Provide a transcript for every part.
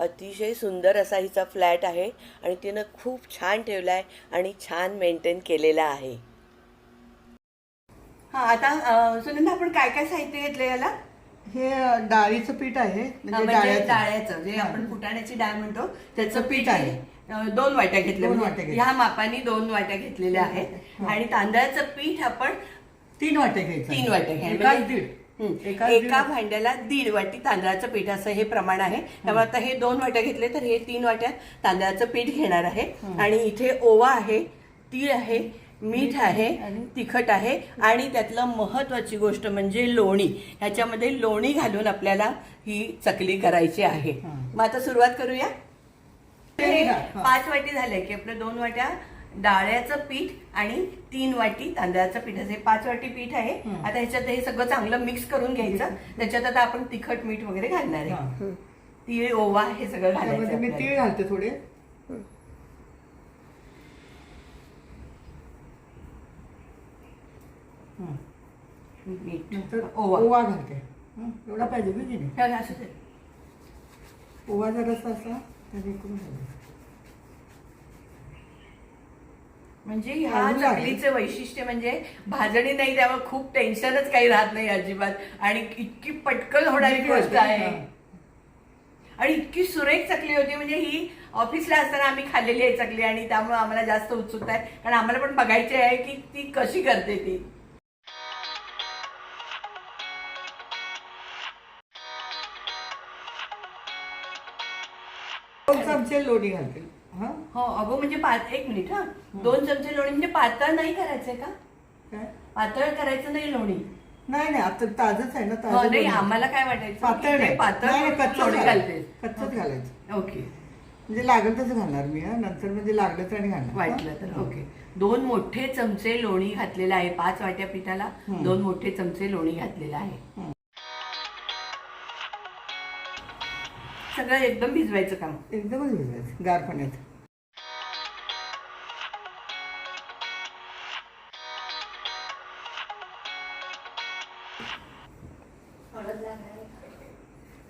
अतिशय सुंदर असा हिचा फ्लॅट आहे आणि तिनं खूप छान ठेवला आहे आणि छान मेंटेन केलेला आहे हा आता अं, सुनंदा आपण काय काय साहित्य घेतलं याला हे डाळीचं पीठ आहे हा, म्हणजे म्हणजे डाळ्याचं. डाळ्याचं जे हा. आपण फुटाण्याची डाळ म्हणतो त्याचं पीठ आहे. अं, दोन वाट्या घेतल्या दोन म्हणजे वाट्या घेतल्या. ह्या मापाने दोन वाट्या घेतलेल्या आहेत. आणि तांदळाचं पीठ आपण तीन वाटे घ्यायचं तीन वाट्या घ्या. एकाच म्हणजे- दीड एका. भांड्याला दीड वाटी तांदळाचं पीठ असं हे प्रमाण आहे. त्यामुळे आता हे दोन वाट्या घेतले तर हे तीन वाट्या तांदळाचं पीठ घेणार आहे. आणि इथे ओवा आहे तीळ आहे मीठ आहे आणि- तिखट आहे आणि त्यातलं महत्वाची गोष्ट म्हणजे लोणी. ह्याच्यामध्ये लोणी घालून आपल्याला ही चकली करायची आहे. मग आता सुरुवात करूया. पाच वाटी झाले की आपलं दोन वाट्या डाळ्याचं पीठ आणि तीन वाटी तांदळाचं पीठ असे पाच वाटी पीठ आहे हं. आता ह्याच्यात हे सगळं चांगलं मिक्स करून घ्यायचं त्याच्यात आता आपण तिखट मीठ वगैरे घालणार आहे हा. तीळ ओवा हे सगळं त्यामध्ये मी घालायचं तीळ. घालते थोडे हं. मीठ ओवा ओवा घालते हं, एवढा पाहिजे हे. ओवा जरासा असा करून घालायचा. म्हणजे ह्या. चकलीचं वैशिष्ट्य म्हणजे भाजणी नाही त्यामुळे खूप टेन्शनच काही राहत नाही अजिबात. आणि इतकी पटकन होणारी गोष्ट आहे. आणि इतकी सुरेख चकली होती म्हणजे ही ऑफिसला असताना आम्ही खाल्लेली आहे चकली आणि त्यामुळे आम्हाला जास्त उत्सुकता आहे. कारण आम्हाला पण बघायची आहे की ती कशी करते ती. लोणी घालते हा? हो अगो म्हणजे पाच एक मिनिट हा. दोन चमचे लोणी म्हणजे पातळ नाही करायचंय का? काय? पातळ करायचं नाही लोणी. नाही नाही आता ताजच आहे ना हो, ताजं नाही लोणी. आम्हाला काय वाटायचं? पातळ की ते नाही. पातळ नाही, नाही, म्हणून कच्चंच लोणी घालायचं. घालते. कच्चंच घालायचं. ओके. म्हणजे लागेल तसं घालणार मी हा. नंतर म्हणजे लागलं तर आणि घालणार. वाटलं तर ओके. दोन मोठे चमचे लोणी घातलेलं आहे पाच वाट्या पिठाला. दोन मोठे चमचे लोणी घातलेलं आहे. सगळं एकदम भिजवायचं काम. एकदमच भिजवायचं गार पाण्यात.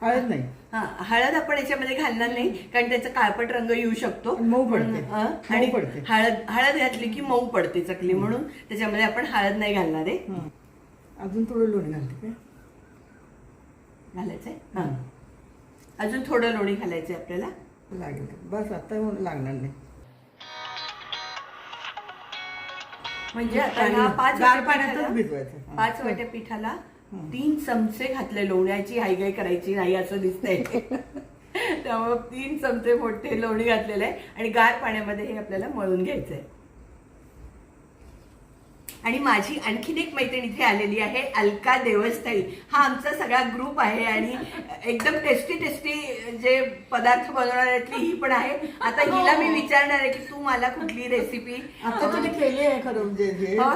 हळद नाही. हा हळद आपण याच्यामध्ये घालणार नाही कारण त्याचा काळपट रंग येऊ शकतो. मऊ पडते. म्हणून, मऊ आणि पडते. हळद हळद घातली की मऊ पडते चकली म्हणून. त्याच्यामध्ये आपण हळद नाही घालणार आहे. अजून थोडं लोणी घालते काय घालायचंय? हा. अजून थोडं लोणी घालायचंय आपल्याला लागेल बस आता लागणार नाही म्हणजे आता ह्या पाच गार पाण्यातच भिजवायचं. हा. पाच वाट्या पिठाला. तीन चमचे घातले लोण्याची हायगाय करायची नाही असं दिसतंय त्यामुळे तीन चमचे मोठे लोणी घातलेले आहे आणि गार पाण्यामध्ये हे आपल्याला मळून घ्यायचंय आणि माझी आणखीन एक मैत्रीण इथे आलेली आहे अलका देवस्थळी हा आमचा सगळा ग्रुप आहे आणि एकदम टेस्टी टेस्टी जे पदार्थ बनवणाऱ्यातली ही पण आहे. आता हिला मी विचारणार आहे की तू मला कुठली रेसिपी आता तुम्ही केली आहे खरं म्हणजे हे हो,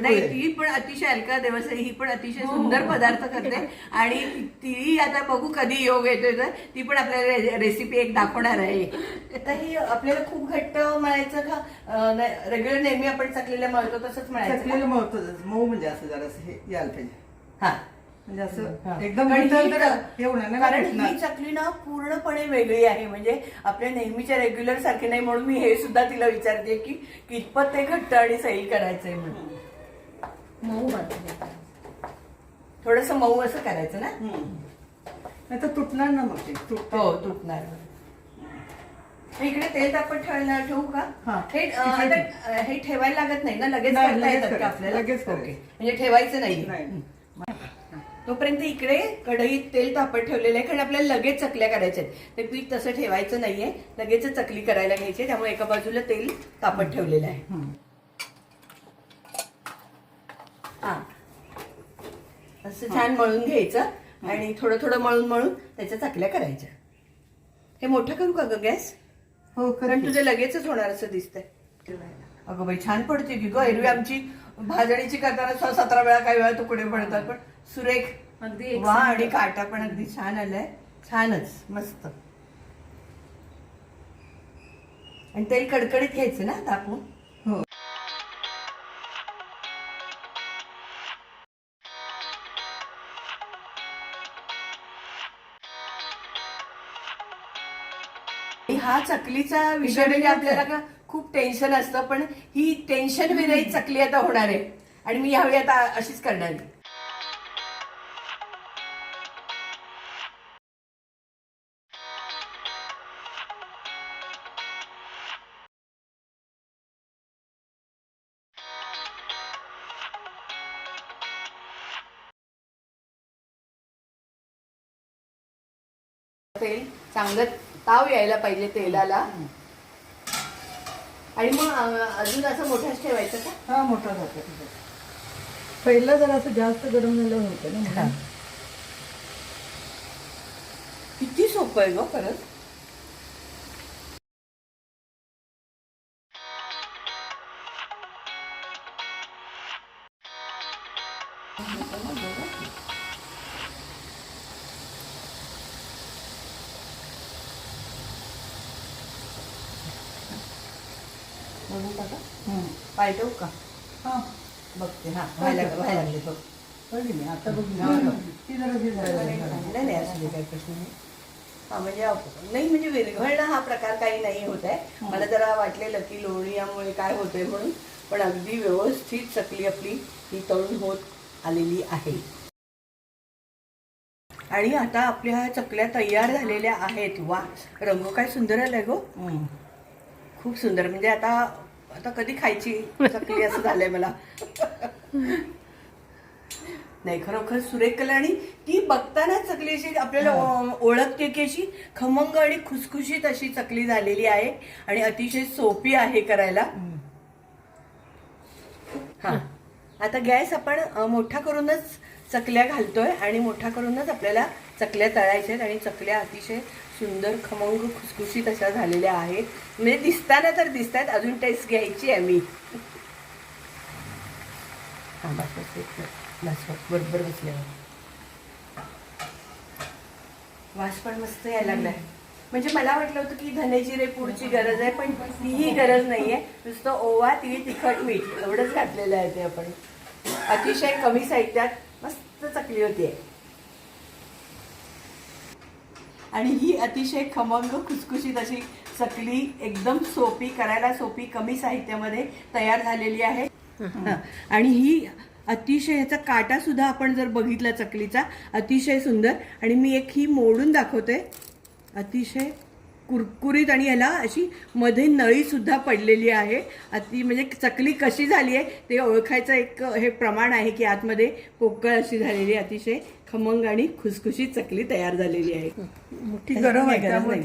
नाही. ही पण अतिशय अलका देवस्थळी ही पण अतिशय हो, सुंदर हो. पदार्थ करते. आणि ती आता बघू कधी योग येतोय तर. ती पण आपल्याला रेसिपी एक दाखवणार आहे. आता ही आपल्याला खूप घट्ट म्हणायचं का? रेग्युलर नेहमी आपण चकलेलं मळतो तसंच म्हणायचं. मऊ म्हणजे असं जरासं हे यायला पाहिजे. हा. म्हणजे. असं एकदम कारण ही हे नाही कारण चकली ना पूर्णपणे वेगळी आहे. म्हणजे आपल्या नेहमीच्या रेग्युलर सारखे नाही म्हणून मी हे सुद्धा तिला विचारते की कितपत ते घट्ट आणि सैल करायचंय म्हणून. मऊ वाटते थोडस मऊ असं करायचं ना. नाही तर तुटणार ना मग ते. तुटते. हो तुटणार. इकडे तेल तापत ठेवायला ठेवू का? हा. आता ठेवायला लागत नाही ना? लगेच करता लगेच येतात का करायचं, आपल्याला? लगेच ओके. करायचं. म्हणजे ठेवायचं नाही. तोपर्यंत इकडे कढईत तेल तापत ठेवलेलं आहे कारण आपल्याला लगेच चकल्या करायच्या आहेत. ते पीठ तसं ठेवायचं नाहीये. लगेच चकली करायला घ्यायची. त्यामुळे एका बाजूला तेल तापत ठेवलेलं आहे. हं. हा. असं छान मळून घ्यायचं आणि थोडं थोडं मळून मळून त्याच्या चकल्या करायच्या. हे मोठं करू का ग गॅस? हो कारण तुझं लगेचच होणार असं दिसतंय. अगं बाई छान पडते की ग. एरवी आमची भाजणीची करताना सहा सतरा वेळा काही वेळा तुकडे पडतात पण सुरेख अगदी वा आणि काटा पण अगदी छान आलाय. छानच मस्त. आणि तेल कडकडीत घ्यायचं ना तापून हो आणि हा चकलीचा विषय म्हणजे आपल्याला का खूप टेन्शन असतं पण ही टेन्शन विरहित चकली आता होणार आहे. आणि मी यावेळी आता अशीच करणार आहे. तेल चांगलं ताव यायला पाहिजे तेलाला. आणि मग अजून असं मोठाच ठेवायचं का? हा मोठा जातो. पहिलं जर असं जास्त गरम झालं होतं ना म्हणून. किती सोपं आहे ग खरंच. बघू का. पाय ठेवू का? हा. बघते हा व्हायला व्हायला लागले बघ. मी आता बघ. ती जरा झालं नाही नाही असू काही प्रश्न नाही. हा म्हणजे नाही म्हणजे विरघळणं हा प्रकार काही नाही होत आहे. मला जरा वाटलेलं की लोणी यामुळे काय होतंय म्हणून पण अगदी व्यवस्थित चकली आपली ही तळून होत आलेली आहे. आणि आता आपल्या चकल्या तयार झालेल्या आहेत. वा रंग काय सुंदर आलाय गो. खूप सुंदर. म्हणजे आता आता कधी खायची चकली असं झालंय मला. नाही खरोखर सुरेख कला आणि ती बघताना चकली अशी आपल्याला ओळखते की अशी खमंग आणि खुसखुशीत अशी चकली झालेली आहे आणि अतिशय सोपी आहे करायला. हा. आता गॅस आपण मोठा करूनच चकल्या घालतोय आणि मोठा करूनच आपल्याला चकल्या तळायच्या आहेत आणि चकल्या अतिशय सुंदर खमंग खुसखुशीत अशा झालेल्या आहेत. म्हणजे दिसताना तर दिसत आहेत अजून टेस्ट घ्यायची आहे मी. हा बस बस बस बरोबर बसल्यावर वास पण मस्त यायला लागलाय. म्हणजे मला वाटलं होतं की धने जिरे पूडची गरज आहे पण तीही गरज नाहीये. नुसतं ओवा तीळ तिखट मीठ एवढंच घातलेलं आहे ते आपण. अतिशय कमी साहित्यात मस्त चकली होती आहे आणि ही अतिशय खमंग खुसखुशीत अशी चकली एकदम सोपी करायला सोपी कमी साहित्यामध्ये तयार झालेली आहे. आणि ही अतिशय ह्याचा काटा सुद्धा आपण जर बघितला चकलीचा अतिशय सुंदर. आणि मी एक ही मोडून दाखवते. अतिशय कुरकुरीत आणि याला अशी मध्ये नळी सुद्धा पडलेली आहे. अति म्हणजे चकली कशी झाली आहे ते ओळखायचं एक हे प्रमाण आहे की आतमध्ये पोकळ अशी झालेली अतिशय. खमंग आणि खुसखुशीत चकली तयार झालेली आहे. ती गरम आहे त्यामुळे